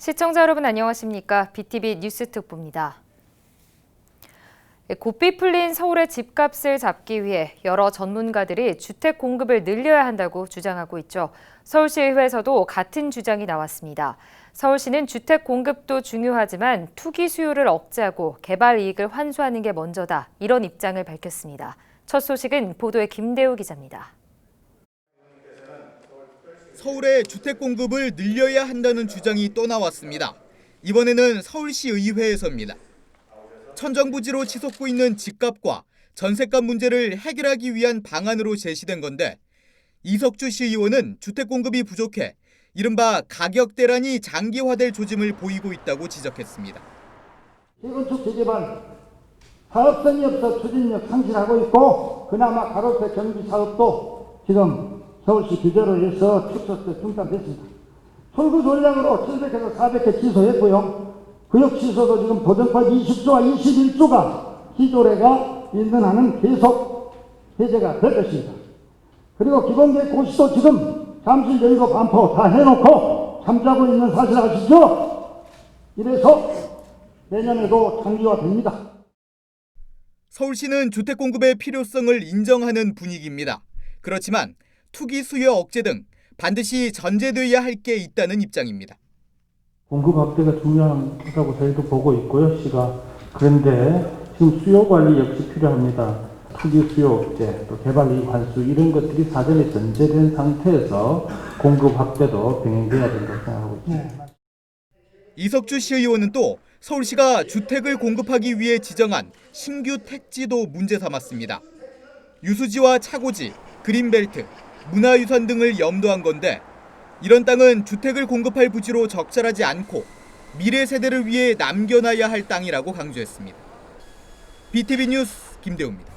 시청자 여러분 안녕하십니까? BTV 뉴스 특보입니다. 고삐 풀린 서울의 집값을 잡기 위해 여러 전문가들이 주택 공급을 늘려야 한다고 주장하고 있죠. 서울시의회에서도 같은 주장이 나왔습니다. 서울시는 주택 공급도 중요하지만 투기 수요를 억제하고 개발 이익을 환수하는 게 먼저다. 이런 입장을 밝혔습니다. 첫 소식은 보도의 김대우 기자입니다. 서울의 주택 공급을 늘려야 한다는 주장이 또 나왔습니다. 이번에는 서울시 의회에서입니다. 천정부지로 치솟고 있는 집값과 전셋값 문제를 해결하기 위한 방안으로 제시된 건데 이석주 시의원은 주택 공급이 부족해 이른바 가격 대란이 장기화될 조짐을 보이고 있다고 지적했습니다. 재건축 재개발 사업성이 없어 추진력 상실하고 있고 그나마 가로세 경기 사업도 지금 서울시 규제로 해서 축소세 중단됐습니다. 철구 전략으로 700에서 400개 취소했고요. 구역 취소도 지금 보정법 20조와 21조가 기조례가 있는 한은 계속 해제가 될 것입니다. 그리고 기본계 고시도 지금 잠실 여의도 반포 다 해놓고 잠자고 있는 사실 아시죠? 이래서 내년에도 장기화됩니다. 서울시는 주택 공급의 필요성을 인정하는 분위기입니다. 그렇지만 투기 수요 억제 등 반드시 전제돼야 할 게 있다는 입장입니다. 공급 확대가 중요하다고 저희도 보고 있고요, 시가. 그런데 지금 수요 관리 역시 필요합니다. 투기 수요 억제, 또 개발 이익 환수 이런 것들이 사전에 전제된 상태에서 공급 확대도 병행돼야 된다고 생각하고 있습니다. 이석주 시의원은 또 서울시가 주택을 공급하기 위해 지정한 신규 택지도 문제 삼았습니다. 유수지와 차고지, 그린벨트, 문화유산 등을 염두한 건데 이런 땅은 주택을 공급할 부지로 적절하지 않고 미래 세대를 위해 남겨놔야 할 땅이라고 강조했습니다. BTV 뉴스 김대우입니다.